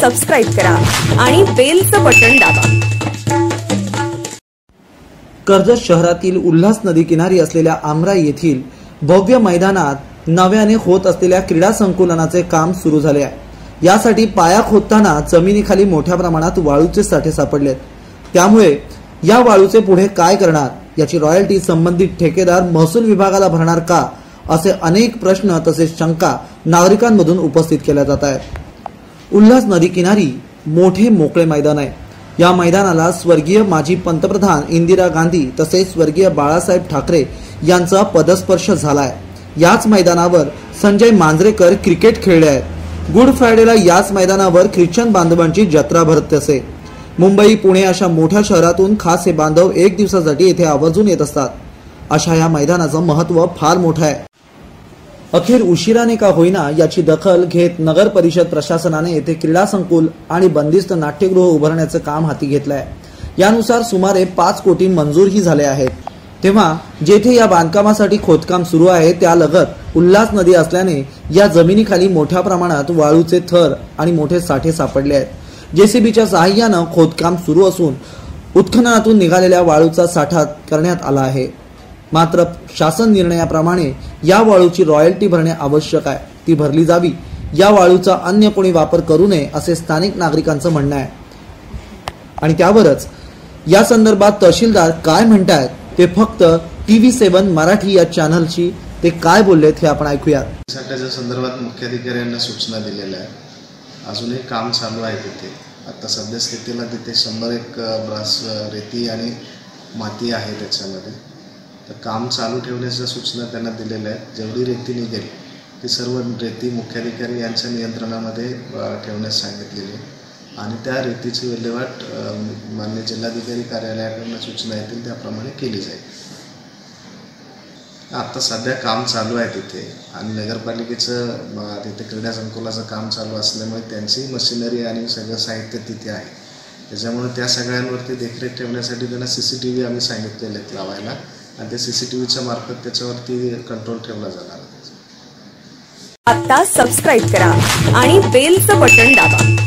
Subscribe करा आणि बेलचं button दाबा. कर्जत शहरातील उल्हास नदी किनारी असलेल्या आमरा येथील भव्य मैदानात नव्याने होत असलेल्या क्रीडा संकुलनाचे काम सुरू झाले आहे. यासाठी पाया खोदताना जमिनीखाली मोठ्या प्रमाणात वाळूचे साठे सापडलेत. त्यामुळे या वाळूचे पुढे काय करणार याची रॉयल्टी संबंधित ठेकेदार महसूल विभागाला भरणार का असे अनेक प्रश्न तसेच शंका नागरिकांमधून उपस्थित केल्या जात आहेत. उल्हास नदी किनारी मोठे मोकळे मैदान आहे. या मैदानाला स्वर्गीय माजी पंतप्रधान इंदिरा गांधी तसेच स्वर्गीय बाळासाहेब ठाकरे यांचा पदस्पर्श झालाय. याच मैदानावर संजय मांजरेकर क्रिकेट खेळले आहेत. गुड फ्रायडेला याच मैदानावर ख्रिश्चन बांधवांची जत्रा भरत असे. मुंबई पुणे अशा मोठ्या शहरातून खास हे बांधव एक दिवसासाठी येथे आवर्जून येत असतात. अशा या मैदानाचं महत्त्व फार मोठं आहे. अखेर उशिराने का होईना याची दखल घेत नगर परिषद प्रशासनाने येथे क्रीडा संकुल आणि बंदिस्त नाट्यगृह उभारण्याचं काम हाती घेतलं आहे यानुसार सुमारे पाच कोटी मंजूरही झाले आहेत. तेव्हा जेथे या बांधकामासाठी खोदकाम सुरू आहे त्यालगत उल्हास नदी असल्याने या जमिनीखाली मोठ्या प्रमाणात वाळूचे थर आणि मोठे साठे सापडले आहेत. जेसीबीच्या सहाय्यानं खोदकाम सुरू असून उत्खननातून निघालेल्या वाळूचा साठा करण्यात आला आहे. मात्र शासन निर्णयाप्रमाणे या वाळूची रॉयल्टी भरणे आवश्यक आहे. ती भरली जावी. या वाळूचा अन्य कोणी वापर करू नये असे स्थानिक नागरिकांचं म्हणणं आहे. आणि त्यावरच या संदर्भात तहसीलदार काय म्हणतायत ते फक्त टीव्ही सेवन मराठी या चॅनलशी ते काय बोललेत हे आपण ऐकूयात. साठ्याच्या संदर्भात मुख्याधिकाऱ्यांना सूचना दिलेल्या आहे अजूनही काम चालू आहे तिथे. आता सध्या स्थितीला तिथे शंभर एक ब्रास रेती आणि माती आहे त्याच्यामध्ये. तर काम चालू ठेवण्याच्या सूचना त्यांना दिलेल्या आहेत जेवढी रेती निघेल ती सर्व रेती मुख्याधिकारी यांच्या नियंत्रणामध्ये ठेवण्यास सांगितलेली आहे. आणि त्या रेतीची विल्हेवाट मान्य जिल्हाधिकारी कार्यालयाकडून सूचना येतील त्याप्रमाणे केली जाईल. आत्ता सध्या काम चालू आहे तिथे आणि नगरपालिकेचं तिथे क्रीडा संकुलाचं काम चालू असल्यामुळे त्यांची मशिनरी आणि सगळं साहित्य तिथे आहे. त्याच्यामुळे त्या सगळ्यांवरती देखरेख ठेवण्यासाठी त्यांना सी सी टी व्ही आम्ही सांगितलेले आहेत लावायला. आणि त्या सी सी टी व्हीच्या मार्फत त्याच्यावरती कंट्रोल ठेवला जाणार आता सबस्क्राईब करा आणि बेलचं बटन दाबा.